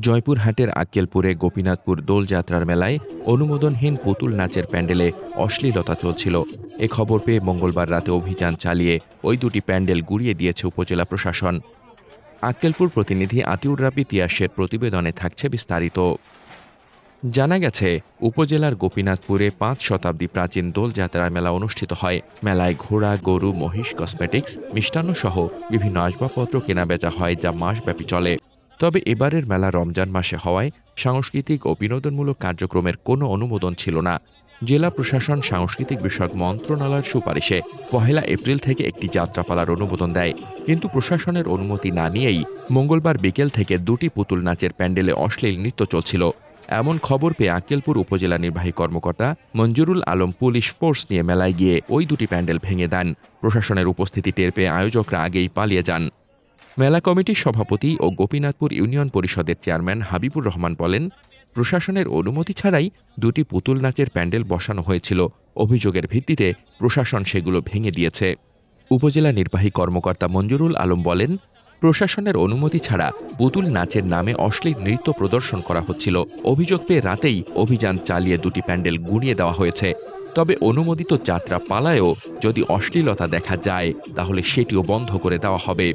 জয়পুরহাটের আক্কেলপুরে গোপীনাথপুর দোলযাত্রার মেলায় অনুমোদনহীন পুতুল নাচের প্যান্ডেলে অশ্লীলতা চলছিল। এ খবর পেয়ে মঙ্গলবার রাতে অভিযান চালিয়ে ওই দুটি প্যান্ডেল গুড়িয়ে দিয়েছে উপজেলা প্রশাসন। আক্কেলপুর প্রতিনিধি আতিউর রাবি তিয়াসের প্রতিবেদনে থাকছে বিস্তারিত। জানা গেছে, উপজেলার গোপীনাথপুরে পাঁচ শতাব্দী প্রাচীন দোলযাত্রার মেলা অনুষ্ঠিত হয়। মেলায় ঘোড়া, গরু, মহিষ, কসমেটিক্স মিষ্টান্ন সহ বিভিন্ন আসবাবপত্র কেনাবেচা হয় যা মাসব্যাপী চলে। তবে এবারের মেলা রমজান মাসে হওয়ায় সাংস্কৃতিক ও বিনোদনমূলক কার্যক্রমের কোনো অনুমোদন ছিল না। জেলা প্রশাসন সাংস্কৃতিক বিষয়ক মন্ত্রণালয়ের সুপারিশে পহেলা এপ্রিল থেকে একটি যাত্রাপালার অনুমোদন দেয়। কিন্তু প্রশাসনের অনুমতি না নিয়েই মঙ্গলবার বিকেল থেকে দুটি পুতুল নাচের প্যান্ডেলে অশ্লীল নৃত্য চলছিল। এমন খবর পেয়ে আকেলপুর উপজেলা নির্বাহী কর্মকর্তা মঞ্জুরুল আলম পুলিশ ফোর্স নিয়ে মেলায় গিয়ে ওই দুটি প্যান্ডেল ভেঙে দেন। প্রশাসনের উপস্থিতি টের পেয়ে আয়োজকরা আগেই পালিয়ে যান। মেলা কমিটির সভাপতি ও গোপীনাথপুর ইউনিয়ন পরিষদের চেয়ারম্যান হাবিবুর রহমান বলেন, প্রশাসনের অনুমতি ছাড়াই দুটি পুতুল নাচের প্যান্ডেল বসানো হয়েছিল। অভিযোগের ভিত্তিতে প্রশাসন সেগুলো ভেঙে দিয়েছে। উপজেলা নির্বাহী কর্মকর্তা মঞ্জুরুল আলম বলেন, প্রশাসনের অনুমতি ছাড়া পুতুল নাচের নামে অশ্লীল নৃত্য প্রদর্শন করা হচ্ছিল। অভিযোগ পেয়ে রাতেই অভিযান চালিয়ে দুটি প্যান্ডেল গুঁড়িয়ে দেওয়া হয়েছে। তবে অনুমোদিত যাত্রা পালায়ও যদি অশ্লীলতা দেখা যায়, তাহলে সেটিও বন্ধ করে দেওয়া হবে।